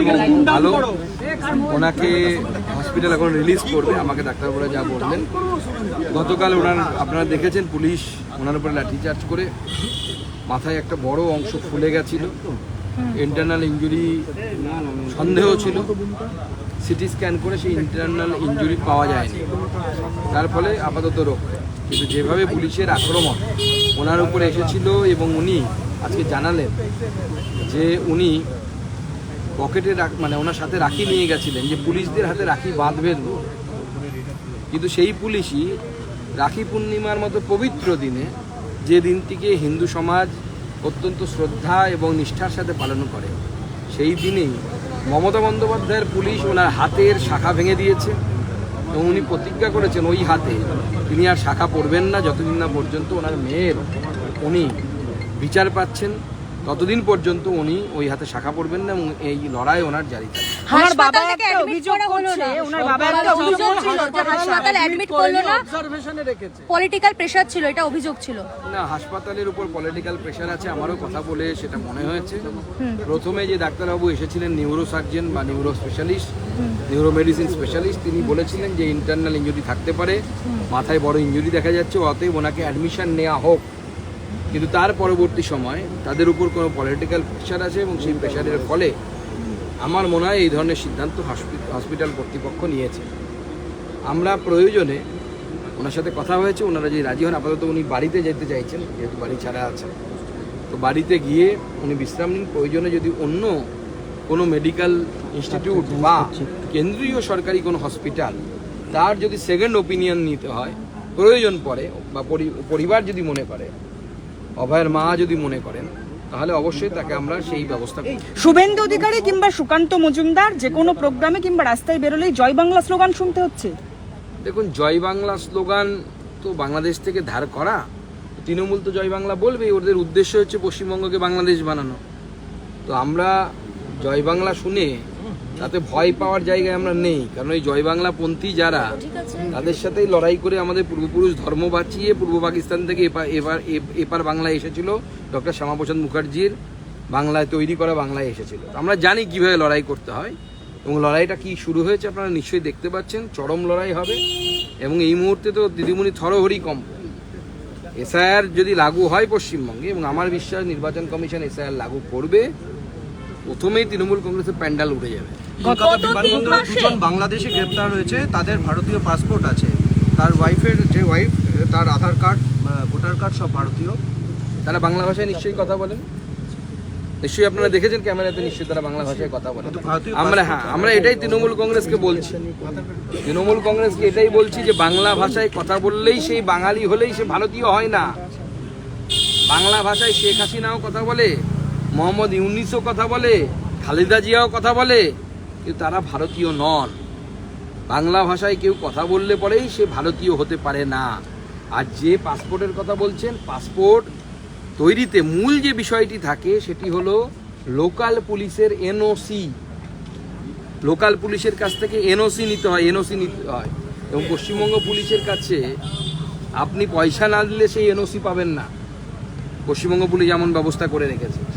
এবং ভালো। ওনাকে হসপিটাল এখন রিলিজ করবে আমাকে ডাক্তারবাবুরা যা বললেন। গতকাল ওনার আপনারা দেখেছেন পুলিশ ওনার উপরে লাঠিচার্জ করে মাথায় একটা বড় অংশ ফুলে গেছিল। ইন্টারনাল ইঞ্জুরি সন্দেহ ছিল। সিটি স্ক্যান করে সেই ইন্টারনাল ইঞ্জুরি পাওয়া যায়নি। তার ফলে আপাতত রক্ষা কিন্তু যেভাবে পুলিশের আক্রমণ ওনার উপরে এসেছিল এবং উনি আজকে জানালেন যে উনি পকেটে মানে ওনার সাথে রাখি নিয়ে গেছিলেন, যে পুলিশদের হাতে রাখি বাঁধবেন। কিন্তু সেই পুলিশই রাখি পূর্ণিমার মতো পবিত্র দিনে যে দিনটিকে হিন্দু সমাজ অত্যন্ত শ্রদ্ধা এবং নিষ্ঠার সাথে পালন করে, সেই দিনেই মমতা বন্দ্যোপাধ্যায়ের পুলিশ ওনার হাতের শাখা ভেঙে দিয়েছে এবং উনি প্রতিজ্ঞা করেছেন ওই হাতে, তিনি আর শাখা পড়বেন না, যতদিন না পর্যন্ত ওনার মেয়ের, উনি বিচার পাচ্ছেন ততদিন পর্যন্ত উনি ওই হাতে শাখা পড়বেন না এবং এই লড়াই ওনার জারি থাকবে। ওনার বাবা থেকে একটা অভিযোগ করছে ওনার বাবা একটা অভিযোগ ছিল যে হাসপাতালে অ্যাডমিট করল না অবজারভেশনে রেখেছে। পলিটিক্যাল প্রেশার ছিল এটা অভিযোগ ছিল। না হাসপাতালের উপর পলিটিক্যাল প্রেশার আছে আমারও কথা বলে সেটা মনে হয়েছে। প্রথমে যে ডাক্তারবাবু এসেছিলেন নিউরো সার্জন বা neuro specialist neuro medicine specialist তিনি বলেছিলেন যে ইন্টারনাল ইঞ্জুরি থাকতে পারে। মাথায় বড় ইঞ্জুরি দেখা যাচ্ছে অতএব ওনাকে অ্যাডমিশন নেওয়া হোক। কিন্তু তার পরবর্তী সময় তাদের উপর কোনো পলিটিক্যাল প্রেশার আছে এবং সেই প্রেশারের ফলে আমার মনে হয় এই ধরনের সিদ্ধান্ত হসপিটাল কর্তৃপক্ষ নিয়েছে। আমরা প্রয়োজনে ওনার সাথে কথা হয়েছে ওনারা যদি রাজি হন আপাতত উনি বাড়িতে যেতে চাইছেন যেহেতু বাড়ি ছাড়া আছেন তো বাড়িতে গিয়ে উনি বিশ্রাম নিন। প্রয়োজনে যদি অন্য কোনো মেডিকেল ইনস্টিটিউট বা কেন্দ্রীয় সরকারি কোনো হসপিটাল তার যদি সেকেন্ড ওপিনিয়ন নিতে হয় প্রয়োজন পড়ে বা পরি- পরিবার যদি মনে করে অভয়ের মা যদি মনে করেন তাহলে অবশ্যই তাকে আমরা সেই ব্যবস্থা করি শুভেন্দু অধিকারী কিংবা সুকান্ত মজুমদার যে কোনো প্রোগ্রামে কিংবা রাস্তায় বেরোলেই জয় বাংলা স্লোগান শুনতে হচ্ছে। দেখুন জয় বাংলা স্লোগান তো বাংলাদেশ থেকে ধার করা তৃণমূল তো জয় বাংলা বলবে ওদের উদ্দেশ্য হচ্ছে পশ্চিমবঙ্গকে বাংলাদেশ বানানো। তো আমরা জয় বাংলা শুনে তাতে ভয় পাওয়ার জায়গায় আমরা নেই। কারণ ওই জয় বাংলা পন্থী যারা তাদের সাথেই লড়াই করে আমাদের পূর্বপুরুষ ধর্ম বাঁচিয়ে পূর্ব পাকিস্তান থেকে এপার এবার এপার বাংলায় এসেছিল ডক্টর শ্যামাপ্রসাদ মুখার্জির বাংলায় তৈরি করা বাংলায় এসেছিল। আমরা জানি কীভাবে লড়াই করতে হয় এবং লড়াইটা কি শুরু হয়েছে আপনারা নিশ্চয়ই দেখতে পাচ্ছেন চরম লড়াই হবে এবং এই মুহূর্তে তো দিদিমণি থরহরি কম। এসআইআর যদি লাগু হয় পশ্চিমবঙ্গে এবং আমার বিশ্বাস নির্বাচন কমিশন এসআইআর লাগু করবে প্রথমেই তৃণমূল কংগ্রেসের প্যান্ডাল উঠে যাবে। দুজন বাংলাদেশে গ্রেপ্তার হয়েছে তাদের ভারতীয় পাসপোর্ট আছে। তার ওয়াইফের যে ওয়াইফ তার আধার কার্ড ভোটার কার্ড সব ভারতীয়। তারা বাংলা ভাষায় নিশ্চয়ই কথা বলেন? নিশ্চয়ই আপনারা দেখেছেন ক্যামেরাতে নিশ্চয়ই তারা বাংলা ভাষায় কথা ভারতীয় আমরা হ্যাঁ আমরা এটাই তৃণমূল কংগ্রেসকে বলছি। তৃণমূল কংগ্রেসকে এটাই বলছি যে বাংলা ভাষায় কথা বললেই সেই বাঙালি হলেই সে ভারতীয় হয় না। বাংলা ভাষায় শেখ হাসিনাও কথা বলে। মোহাম্মদ ইউনিসও কথা বলে, খালেদা জিয়াও কথা বলে, কিন্তু তারা ভারতীয় নন। বাংলা ভাষায় কেউ কথা বললে পরেই সে ভারতীয় হতে পারে না। আর যে পাসপোর্টের কথা বলছেন, পাসপোর্ট তৈরিতে মূল যে বিষয়টি থাকে, সেটি হলো লোকাল পুলিশের এনওসি। লোকাল পুলিশের কাছ থেকে এনওসি নিতে হয়, এনওসি নিতে হয়। এবং পশ্চিমবঙ্গ পুলিশের কাছে আপনি পয়সা না দিলে সেই এনওসি পাবেন না। পশ্চিমবঙ্গ পুলিশ এমন ব্যবস্থা করে রেখেছে।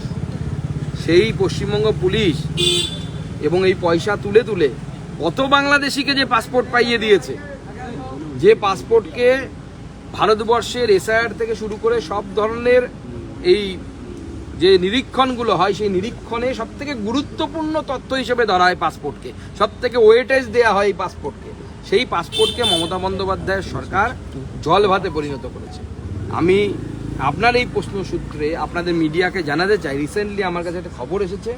সেই পশ্চিমবঙ্গ পুলিশ এবং এই পয়সা তুলে তুলে কত বাংলাদেশিকে যে পাসপোর্ট পাইয়ে দিয়েছে, যে পাসপোর্টকে ভারতবর্ষের এসআইআর থেকে শুরু করে সব ধরনের এই যে নিরীক্ষণগুলো হয়, সেই নিরীক্ষণে সব থেকে গুরুত্বপূর্ণ তথ্য হিসেবে ধরা হয় পাসপোর্টকে। সব থেকে ওয়েটেজ দেওয়া হয় এই পাসপোর্টকে। সেই পাসপোর্টকে মমতা বন্দ্যোপাধ্যায়ের সরকার জল ভাতে পরিণত করেছে। আমি আপনার এই প্রশ্ন সূত্রে আপনাদের মিডিয়াকে জানাতে চাই। রিসেন্টলি আমার কাছে একটা খবর এসেছে।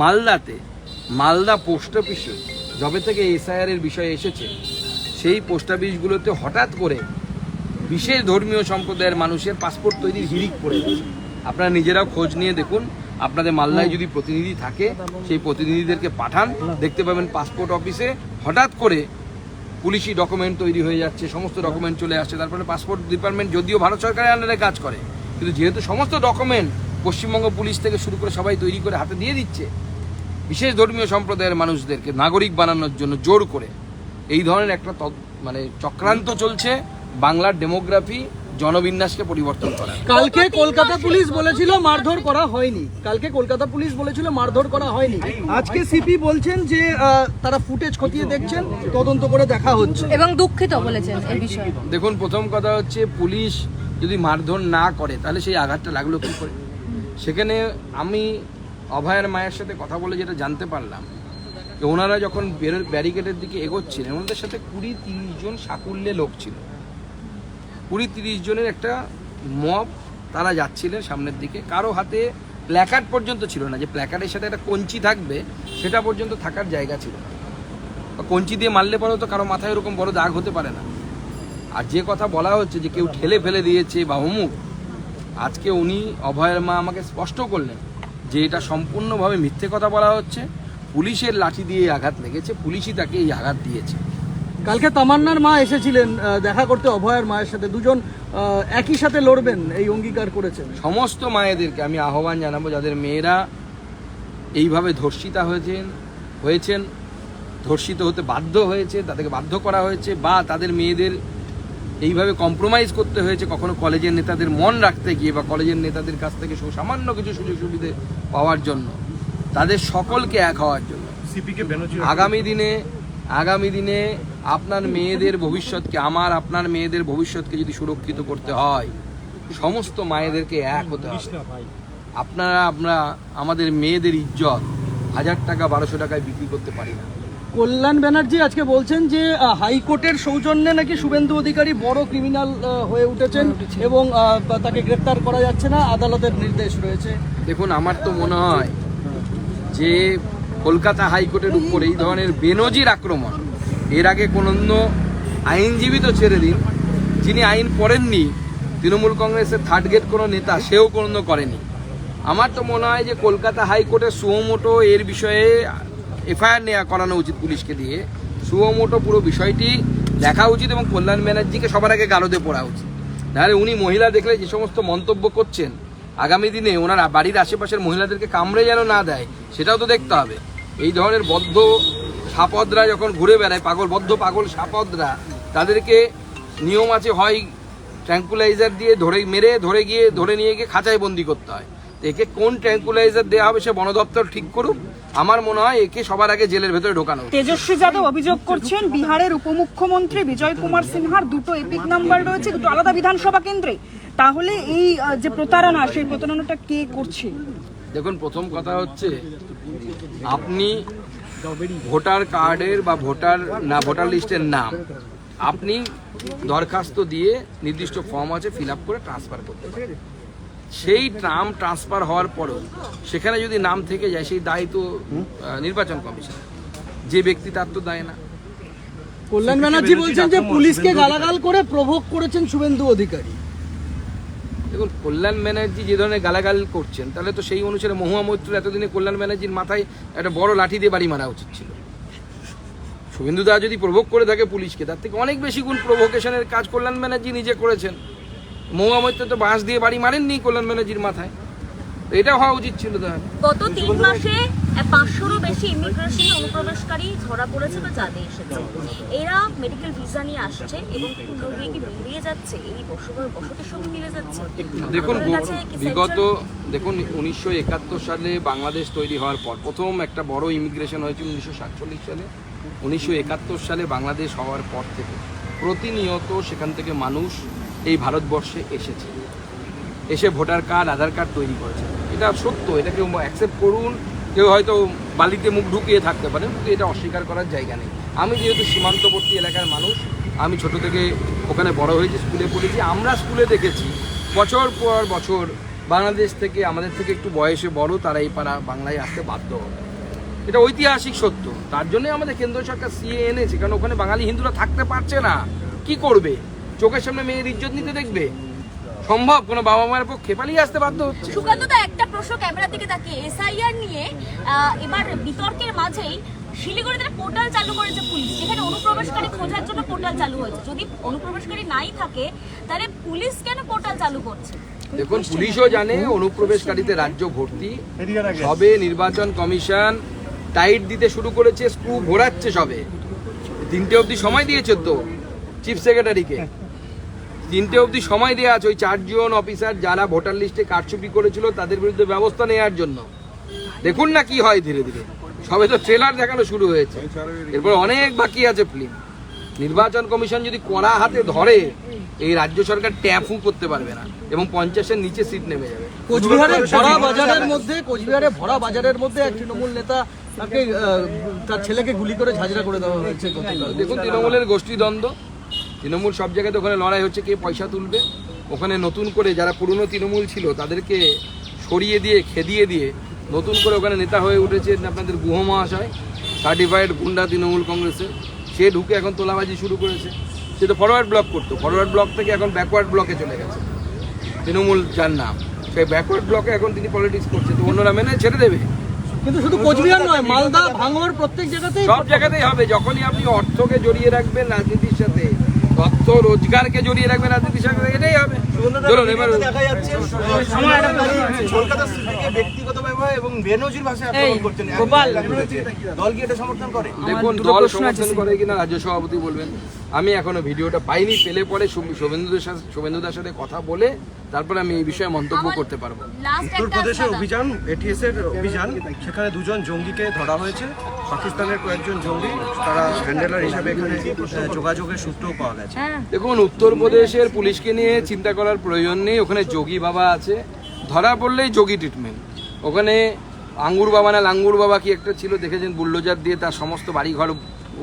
মালদাতে, মালদা পোস্ট অফিসে যবে থেকে এসআইআর এর বিষয় এসেছে, সেই পোস্ট অফিসগুলোতে হঠাৎ করে বিশেষ ধর্মীয় সম্প্রদায়ের মানুষের পাসপোর্ট তৈরির হিড়িক পড়ে গেছে। আপনারা নিজেরাও খোঁজ নিয়ে দেখুন। আপনাদের মালদায় যদি প্রতিনিধি থাকে, সেই প্রতিনিধিদেরকে পাঠান। দেখতে পাবেন পাসপোর্ট অফিসে হঠাৎ করে পুলিশি ডকুমেন্ট তৈরি হয়ে যাচ্ছে, সমস্ত ডকুমেন্ট চলে আসছে, তারপরে পাসপোর্ট ডিপার্টমেন্ট যদিও ভারত সরকারের আন্ডারে কাজ করে, কিন্তু যেহেতু সমস্ত ডকুমেন্ট পশ্চিমবঙ্গ পুলিশ থেকে শুরু করে সবাই তৈরি করে হাতে দিয়ে দিচ্ছে, বিশেষ ধর্মীয় সম্প্রদায়ের মানুষদেরকে নাগরিক বানানোর জন্য জোর করে, এই ধরনের একটা মানে চক্রান্ত চলছে, বাংলার ডেমোগ্রাফি জনবিন্যাসকে পরিবর্তন করা। কালকে কলকাতা পুলিশ বলেছিল মারধর করা হয়নি। কালকে কলকাতা পুলিশ বলেছিল মারধর করা হয়নি। আজকে সিপি বলছেন যে আহ, তারা ফুটেজ খতিয়ে দেখছেন তদন্ত করে দেখা হচ্ছে। এবং দুঃখিত বলেছেন এই বিষয়ে। দেখুন প্রথম কথা হচ্ছে পুলিশ যদি মারধর না করে তাহলে সেই আঘাতটা লাগল কী করে? সেখানে আমি অভয়ের মায়ের সাথে কথা বলে যেটা জানতে পারলাম যে ওনারা যখন বের- ব্যারিকেডের দিকে এগোচ্ছিলেন ওনাদের সাথে কুড়ি তিরিশ জন সাকুল্যে লোক ছিল। কুড়ি তিরিশ জনের একটা মব তারা যাচ্ছিলেন সামনের দিকে। কারও হাতে প্ল্যাকার্ড পর্যন্ত ছিল না। যে প্ল্যাকার্ডের সাথে একটা কঞ্চি থাকবে, সেটা পর্যন্ত থাকার জায়গা ছিল না। বা কঞ্চি দিয়ে মারলে পরেও তো কারও মাথায় ওরকম বড় দাগ হতে পারে না। আর যে কথা বলা হচ্ছে যে কেউ ঠেলে ফেলে দিয়েছে বা অমুক, আজকে উনি অভয়ের মা আমাকে স্পষ্ট করলেন যে এটা সম্পূর্ণভাবে মিথ্যে কথা বলা হচ্ছে। পুলিশের লাঠি দিয়ে আঘাত লেগেছে। পুলিশই তাকে এই আঘাত দিয়েছে। কালকে তামান্নার মা এসেছিলেন দেখা করতে অভয়ের মায়ের সাথে। দুজন একই সাথে লড়বেন এই অঙ্গীকার করেছেন। সমস্ত মায়েদেরকে আমি আহ্বান জানাব যাদের মেয়েরা এইভাবে ধর্ষিতা হয়েছেন হয়েছেন ধর্ষিত হতে বাধ্য হয়েছে তাদেরকে বাধ্য করা হয়েছে বা তাদের মেয়েদের এইভাবে কম্প্রোমাইজ করতে হয়েছে কখনো কলেজের নেতাদের মন রাখতে গিয়ে বা কলেজের নেতাদের কাছ থেকে সু- সামান্য কিছু সুযোগ সুবিধে পাওয়ার জন্য তাদের সকলকে এক হওয়ার জন্য। আগামী দিনে আগামী দিনে আপনার মেয়েদের ভবিষ্যৎকে আমার আপনার মেয়েদের ভবিষ্যৎকে যদি সুরক্ষিত করতে হয় সমস্ত মায়েদেরকে এক হতে হবে। আপনারা আমরা আমাদের মেয়েদের ইজ্জত হাজার টাকা বারোশো টাকায় বিক্রি করতে পারি না। কল্যাণ ব্যানার্জি আজকে বলছেন যে হাইকোর্টের সৌজন্যে নাকি শুভেন্দু অধিকারী বড় ক্রিমিনাল হয়ে উঠেছেন এবং তাকে গ্রেপ্তার করা যাচ্ছে না আদালতের নির্দেশ রয়েছে। দেখুন আমার তো মনে হয় যে কলকাতা হাইকোর্টের উপর এই ধরনের বেনজির আক্রমণ, এর আগে কোনো আইনজীবী তো ছেড়ে দিন, যিনি আইন পড়েননি তৃণমূল কংগ্রেসের থার্ড গেট কোনো নেতা, সেও কোনো করেনি। আমার তো মনে হয় যে কলকাতা হাইকোর্টে সুমোটো এর বিষয়ে এফআইআর নেওয়া করানো উচিত পুলিশকে দিয়ে। সুমোটো পুরো বিষয়টি দেখা উচিত এবং কল্যাণ ব্যানার্জিকে সবার আগে গারদে পড়া উচিত। নাহলে উনি মহিলা দেখলে যে সমস্ত মন্তব্য করছেন আগামী দিনে ওনার বাড়ির আশেপাশের মহিলাদেরকে কামড়ে যেন না দেয়, সেটাও তো দেখতে হবে। এই ধরনের বদ্ধ সাপদরা যখন ঘুরে বেড়ায়, পাগল, বদ্ধ পাগল সাপদরা, তাদেরকে নিয়ম আছে, হয় ট্র্যাঙ্কুলাইজার দিয়ে ধরে মেরে, ধরে গিয়ে, ধরে নিয়ে গিয়ে খাঁচায় বন্দি করতে হয়। তো একে কোন ট্র্যাঙ্কুলাইজার দেওয়া হবে সে বন দপ্তর ঠিক করুক। আমার মনে হয় একে সবার আগে জেলের ভেতরে ঢোকানো তেজস্বী যাদব অভিযোগ করছেন, বিহারের উপমুখ্যমন্ত্রী বিজয় কুমার সিনহার দুটো এপিক নাম্বার রয়েছে, দুটো আলাদা বিধানসভা কেন্দ্রে। তাহলে এই যে প্রতারণা সেই প্রতারণাটা কে করছে? দেখুন প্রথম কথা হচ্ছে আপনি ভোটার কার্ডের বা ভোটার না ভোটার লিস্টের নাম আপনি দরখাস্ত দিয়ে নির্দিষ্ট ফর্ম আছে ফিল আপ করে ট্রান্সফার করতে পারেন। সেই নাম ট্রান্সফার হওয়ার পরেও সেখানে যদি নাম থেকে যায় সেই দায় তো নির্বাচন কমিশন। যে ব্যক্তি তার তো দায় না। কল্যাণ ব্যানার্জি বলছেন যে পুলিশকে গালাগাল করে প্রভোগ করেছেন শুভেন্দু অধিকারী। দেখুন, কল্যাণ ব্যানার্জি যে ধরনের গালাগাল করছেন, তাহলে তো সেই অনুসারে মহুয়া মৈত্র এতদিনে কল্যাণ ব্যানার্জির মাথায় একটা বড় লাঠি দিয়ে বাড়ি মারা উচিত ছিল। শুভেন্দু দা যদি প্রভোগ করে থাকে পুলিশকে, তার থেকে অনেক বেশি গুণ প্রভোকেশনের কাজ কল্যাণ ব্যানার্জি নিজে করেছেন। মহুয়া মৈত্র তো বাঁশ দিয়ে বাড়ি মারেননি কল্যাণ ব্যানার্জির মাথায়। এটা হওয়া উচিত ছিল তাহলে। গত তিন মাসে পাঁচশোরও বেশি ইমিগ্রেশন অনুপ্রবেশকারী ধরা পড়েছে বা জানে এসেছে। এরা মেডিকেল ভিসা নিয়ে আসছে এবং খুলনা কি বেরিয়ে যাচ্ছে? এই বসবাস বসতির সঙ্গে মিলে যাচ্ছে? দেখুন বিগত দেখুন উনিশশো একাত্তর সালে বাংলাদেশ তৈরি হওয়ার পর প্রথম একটা বড় ইমিগ্রেশন হয়েছিল উনিশশো সাতচল্লিশ সালে। উনিশশো একাত্তর সালে বাংলাদেশ হওয়ার পর থেকে প্রতিনিয়ত সেখান থেকে মানুষ এই ভারতবর্ষে এসেছে। এসে ভোটার কার্ড আধার কার্ড তৈরি করেছে। এটা সত্য, এটা কেউ অ্যাকসেপ্ট করুন, কেউ হয়তো বালিতে মুখ ঢুকিয়ে থাকতে পারে, কিন্তু এটা অস্বীকার করার জায়গা নেই। আমি যেহেতু সীমান্তবর্তী এলাকার মানুষ, আমি ছোট থেকে ওখানে বড় হয়েছি, স্কুলে পড়েছি, আমরা স্কুলে দেখেছি, বছর পর বছর বাংলাদেশ থেকে, আমাদের থেকে একটু বয়সে বড়, তারা এই পাড়া বাংলায় আসতে বাধ্য হবে। এটা ঐতিহাসিক সত্য, তার জন্যই আমাদের কেন্দ্র সরকার সিএ এনেছে, কারণ ওখানে বাঙালি হিন্দুরা থাকতে পারছে না। কি করবে? চোখের সামনে মেয়ের ইজ্জত নিতে দেখবে? সম্ভব? কোনো বাবা মায়ের পক্ষে পালিয়ে আসতে বাধ্য হচ্ছে? সুকান্ত দা একটা প্রশ্ন ক্যামেরার দিকে তাকিয়ে। এসআইআর নিয়ে এবার বিতর্কের মাঝেই শিলিগুড়িতে একটা পোর্টাল চালু করেছে পুলিশ। যেখানে অনুপ্রবেশকারী খোঁজার জন্য পোর্টাল চালু হয়েছে। যদি অনুপ্রবেশকারী নাই থাকে তাহলে পুলিশ কেন পোর্টাল চালু করছে? দেখুন পুলিশও জানে অনুপ্রবেশকারীতে রাজ্য ভর্তি। সবে নির্বাচন কমিশন টাইট দিতে শুরু করেছে স্ক্রু ঘোরাচ্ছে সবে। তিনটে অবধি সময় দিয়েছে তো চিফ সেক্রেটারিকে। তিনটে অবধি সময় দেওয়া আছে ওই চারজন অফিসার যারা ভোটার লিস্টে কারচুপি করেছিল তাদের বিরুদ্ধে ব্যবস্থা নেওয়ার জন্য। দেখুন না কি হয় ধীরে ধীরে। সবে তো ট্রেলার দেখানো শুরু হয়েছে। এরপর অনেক বাকি আছে ফিল্ম নির্বাচন কমিশন যদি কড়া হাতে ধরে এই রাজ্য সরকার ট্যাফু করতে পারবে না এবং পঞ্চাশের নিচে সিট নেমে যাবে। কোচবিহারের ভরা বাজারের মধ্যে কোচবিহারের ভরা বাজারের মধ্যে এক তৃণমূল নেতা তাকে তার ছেলেকে গুলি করে ঝাঁঝরা করে দেওয়া হয়েছে দেখুন তৃণমূলের গোষ্ঠীদ্বন্দ্ব। তৃণমূল সব জায়গাতে ওখানে লড়াই হচ্ছে কে পয়সা তুলবে? ওখানে নতুন করে যারা পুরনো তৃণমূল ছিল তাদেরকে সরিয়ে দিয়ে খেদিয়ে দিয়ে নতুন করে ওখানে নেতা হয়ে উঠেছে আপনাদের গুহ মহাশয় সার্টিফাইড গুন্ডা তৃণমূল কংগ্রেসের। সে ঢুকে এখন তোলাবাজি শুরু করেছে। সে তো ফরওয়ার্ড ব্লক করতো। ফরওয়ার্ড ব্লক থেকে এখন ব্যাকওয়ার্ড ব্লকে চলে গেছে। তৃণমূল যার নাম। সেই ব্যাকওয়ার্ড ব্লকে এখন তিনি পলিটিক্স করছে। তো অন্যরা মেনে ছেড়ে দেবে। কিন্তু শুধু কোচবিহার নয় মালদা ভাঙড় প্রত্যেক জায়গাতেই সব জায়গাতেই হবে। যখনই আপনি অর্থকে জড়িয়ে রাখবেন রাজনীতির সাথে তথ্য রোজগারকে জড়িয়ে রাখবেন রাজনীতির সাথে এটাই হবে চলুন এবার দেখা যাচ্ছে কলকাতা সিটিকে ব্যক্তিগত এবং বেনজির ভাষায় আক্রমণ করছেন দল কি এটা সমর্থন করে। দেখুন দল সমর্থন করে কিনা রাজ্য সভাপতি বলবেন আমি এখনও ভিডিওটা পাইনি পেলে পরে শুভ- শুভেন্দুদের সাথে শুভেন্দুদার সাথে কথা বলে তারপরে আমি এই বিষয়ে মন্তব্য করতে পারব। উত্তরপ্রদেশের অভিযান এটিএস এর অভিযান সেখানে দুজন জঙ্গিকে ধরা হয়েছে। পাকিস্তানের কয়েকজন জঙ্গি তারা হ্যান্ডেলার হিসাবে এখানে যোগাযোগের সূত্রও পাওয়া গেছে। দেখুন উত্তরপ্রদেশের পুলিশকে নিয়ে চিন্তা করার প্রয়োজন নেই। ওখানে যোগী বাবা আছে। ধরা পড়লেই যোগী ট্রিটমেন্ট ওখানে আঙ্গুর বাবা না, লাঙ্গুর বাবা কি একটা ছিল, দেখেছেন? বুল্ডোজার দিয়ে তার সমস্ত বাড়িঘর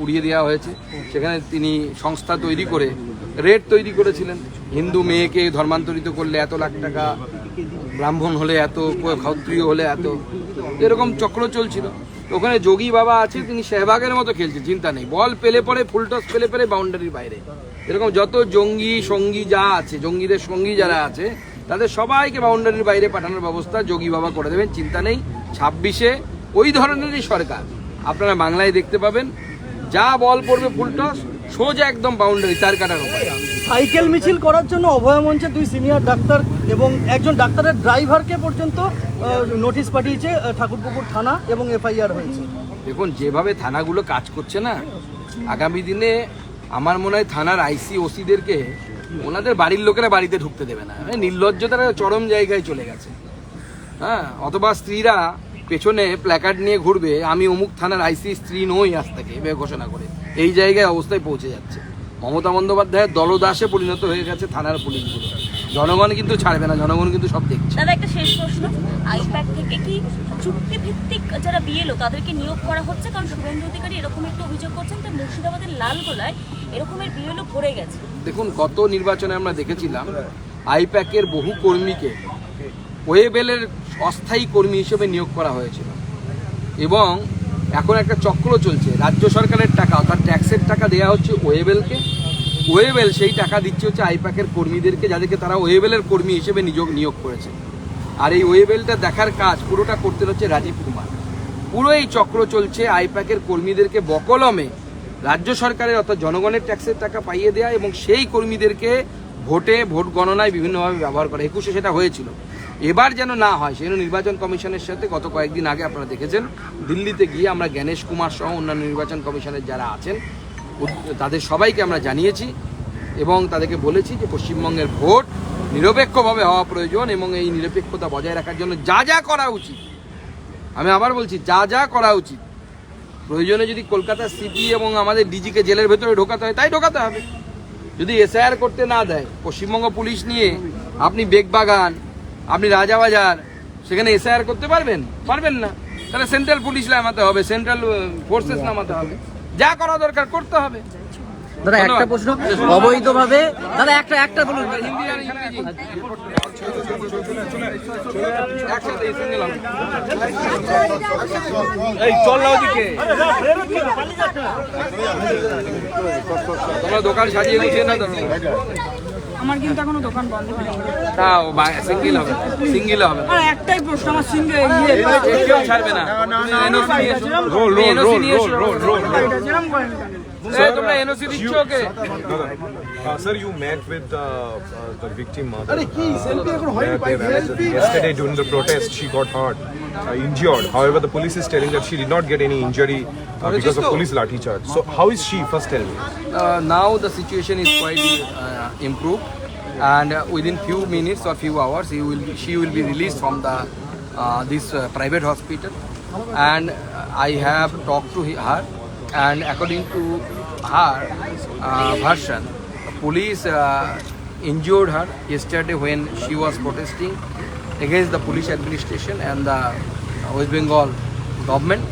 উড়িয়ে দেওয়া হয়েছে। সেখানে তিনি সংস্থা তৈরি করে রেট তৈরি করেছিলেন। হিন্দু মেয়েকে ধর্মান্তরিত করলে এত লাখ টাকা, ব্রাহ্মণ হলে এত, ক্ষত্রিয় হলে এত। এরকম চক্র চলছিল। ওখানে যোগী বাবা আছে, তিনি শেহবাগের মতো খেলছেন চিন্তা নেই। বল পেলে পরে, ফুলটস পেলে পরে বাউন্ডারির বাইরে। এরকম যত জঙ্গি সঙ্গী যা আছে জঙ্গিদের সঙ্গী যারা আছে তাদের সবাইকে বাউন্ডারির বাইরে পাঠানোর ব্যবস্থা যোগী বাবা করে দেবেন চিন্তা নেই। ছাব্বিশে ওই ধরনেরই সরকার। আপনারা বাংলায় দেখতে পাবেন যা বল পড়বে ফুলটস সোজা একদম বাউন্ডারি তার কাটার সাইকেল মিছিল করার জন্য অভয় মঞ্চে দুই সিনিয়র ডাক্তার এবং একজন ডাক্তারের ড্রাইভারকে পর্যন্ত নোটিশ পাঠিয়েছে ঠাকুরপুকুর থানা এবং এফআইআর হয়েছে। দেখুন যেভাবে থানাগুলো কাজ করছে না আগামী দিনে আমার মনে হয় থানার আইসি ওসিদেরকে ওনাদের বাড়ির লোকেরা বাড়িতে ঢুকতে দেবে না। মানে নির্লজ্জতার চরম জায়গায় চলে গেছে। হ্যাঁ অথবা স্ত্রীরা পেছনে প্ল্যাকার্ড নিয়ে ঘুরবে, আমি অমুক থানার আইসি স্ত্রী নই আজ থেকে এভাবে ঘোষণা করে। এই জায়গায় অবস্থায় পৌঁছে যাচ্ছে। মমতা বন্দ্যোপাধ্যায়ের দলদাসে পরিণত হয়ে গেছে থানার পুলিশগুলো। জনগণ কিন্তু ছাড়বে না, জনগণ কিন্তু সব দেখছে। দাদা, একটা শেষ প্রশ্ন। আইপ্যাক থেকে কি চুক্তি ভিত্তিক যারা বিএলও, তাদেরকে নিয়োগ করা হচ্ছে? কারণ শুভেন্দু অধিকারী এরকম একটা অভিযোগ করছেন যে মুর্শিদাবাদের লালগোলায় এরকমের গেছে। দেখুন, গত নির্বাচনে আমরা দেখেছিলাম আইপ্যাকের বহু কর্মীকে ওয়েবেলের অস্থায়ী কর্মী হিসেবে নিয়োগ করা হয়েছিল। এবং এখন একটা চক্র চলছে, রাজ্য সরকারের টাকা, অর্থাৎ ট্যাক্সের টাকা দেওয়া হচ্ছে ওয়েবেলকে ওয়েবেল সেই টাকা দিচ্ছে হচ্ছে আইপ্যাকের কর্মীদেরকে, যাদেরকে তারা ওয়েবেলের কর্মী হিসেবে নিয়োগ নিয়োগ করেছে। আর এই ওয়েবেলটা দেখার কাজ পুরোটা করতে হচ্ছে রাজীব কুমার। পুরো এই চক্র চলছে আইপ্যাকের কর্মীদেরকে বকলমে রাজ্য সরকারের অর্থাৎ জনগণের ট্যাক্সের টাকা পাইয়ে দেওয়া এবং সেই কর্মীদেরকে ভোটে, ভোট গণনায় বিভিন্নভাবে ব্যবহার করা। একুশে সেটা হয়েছিল। এবার যেন না হয়, সেজন্য নির্বাচন কমিশনের সাথে গত কয়েকদিন আগে আপনারা দেখেছেন, দিল্লিতে গিয়ে আমরা জ্ঞানেশ কুমার সহ অন্যান্য নির্বাচন কমিশনের যারা আছেন তাদের সবাইকে আমরা জানিয়েছি এবং তাদেরকে বলেছি যে পশ্চিমবঙ্গের ভোট নিরপেক্ষভাবে হওয়া প্রয়োজন এবং এই নিরপেক্ষতা বজায় রাখার জন্য যা যা করা উচিত। আমি আবার বলছি, যা যা করা উচিত। প্রয়োজনে যদি কলকাতা সিটি এবং আমাদের ডিজিকে জেলের ভেতরে ঢোকাতে হয় তাই ঢোকাতে হবে। যদি এসআইআর করতে না দেয় পশ্চিমবঙ্গ পুলিশ নিয়ে আপনি বেগবাগান আপনি রাজাবাজার সেখানে এসআইআর করতে পারবেন? পারবেন না। তাহলে সেন্ট্রাল পুলিশ নামাতে হবে সেন্ট্রাল ফোর্সেস নামাতে হবে। যা করা দরকার করতে হবে। দাদা একটা প্রশ্ন। অবৈধভাবে দাদা একটা একটা বলুন। এই চল না ওদিকে। তোমরা দোকান সাজিয়ে গুছিয়ে না আমার কিন্তু এখনও দোকান বন্ধ হয়নি। তাও সিঙ্গেল হবে। সিঙ্গেল হবে। আর একটাই প্রশ্ন আমার সিঙ্গে ইয়ে কেউ ছাড়বে না। এনওসি নিয়ে এসো। Roll roll roll roll roll যেরকম করেন কেন? এই তোমরা এনওসি দিচ্ছ ওকে Uh, sir, you met with uh, uh, the victim mother. Uh, where they were- yesterday during the protest, she got hurt, uh, injured. However, the police is telling that she did not get any injury uh, because of police lathi charge. So, how is she? First, tell me. uh, now the situation is quite uh, improved and uh, within few minutes or few hours, he will be, she will be released from the uh, this uh, private hospital. And uh, I have talked to he- her, and according to her uh, version, police uh, injured her yesterday when she was protesting against the police administration and the West Bengal government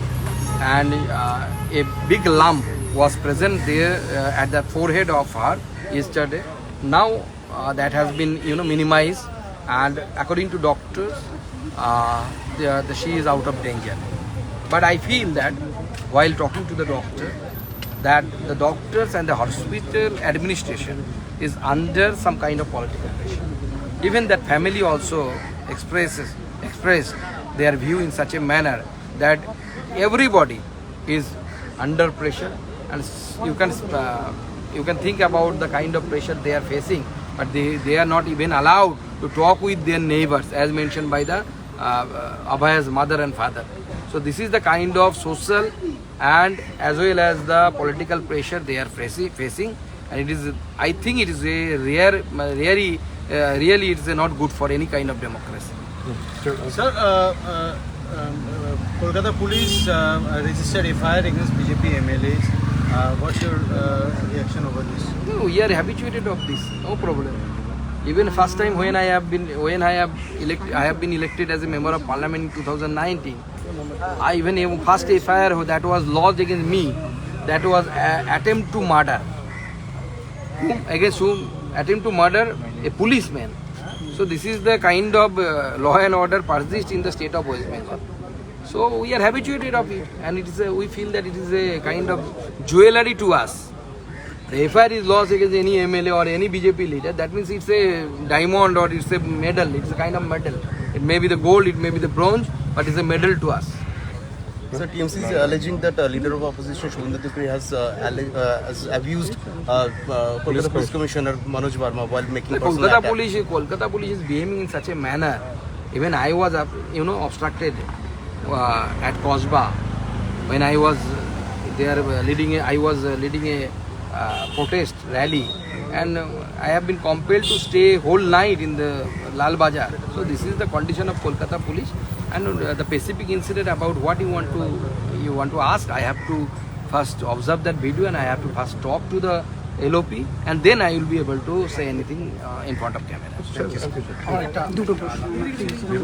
and uh, a big lump was present there uh, at the forehead of her yesterday. Now uh, that has been you know minimized and according to doctors uh, the, the, she is out of danger. But I feel that while talking to the doctor that the doctors and the hospital administration is under some kind of political pressure. Even that family also expresses expressed their view in such a manner that everybody is under pressure and you can uh, you can think about the kind of pressure they are facing but they, they are not even allowed to talk with their neighbors as mentioned by the uh, uh, mother and father so this is the kind of social and as well as the political pressure they are facing facing and it is i think it is a rare really uh, really it is not good for any kind of democracy Sir, uh, uh, um, uh, Kolkata police uh, registered FIR against BJP MLAs. Uh, what's your uh, reaction over this? No, we are habituated of this. No problem. Even first time when I have been when I have elected I have been elected as a member of parliament in 2019. I even a first FIR that was lodged against me. That was attempt to murder. Whom against whom attempt to murder a policeman. So this is the kind of uh, law and order persists in the state of West Bengal. So we are habituated of it, and it is a, we feel that it is a kind of jewelry to us. The FIR is lost against any MLA or any BJP leader. That means it's a diamond or it's a medal. It's a kind of medal. It may be the gold, it may be the bronze, but it's a medal to us. Sir, TMC is alleging that uh, leader of opposition Shubhendu Dupre has, uh, alle- uh, has abused uh, uh, Kolkata Police Commissioner Manoj Verma while making personal Kolkata attack. police, Kolkata police is behaving in such a manner. Even I was, you know, obstructed uh, at Kosba when I was there uh, leading. A, I was uh, leading a uh, protest rally, and uh, I have been compelled to stay whole night in the Lal Bazaar. So this is the condition of Kolkata police. And uh, the specific incident about what you want to you want to ask, I have to first observe that video and I have to first talk to the LOP and then I will be able to say anything uh, in front of camera. Thank you.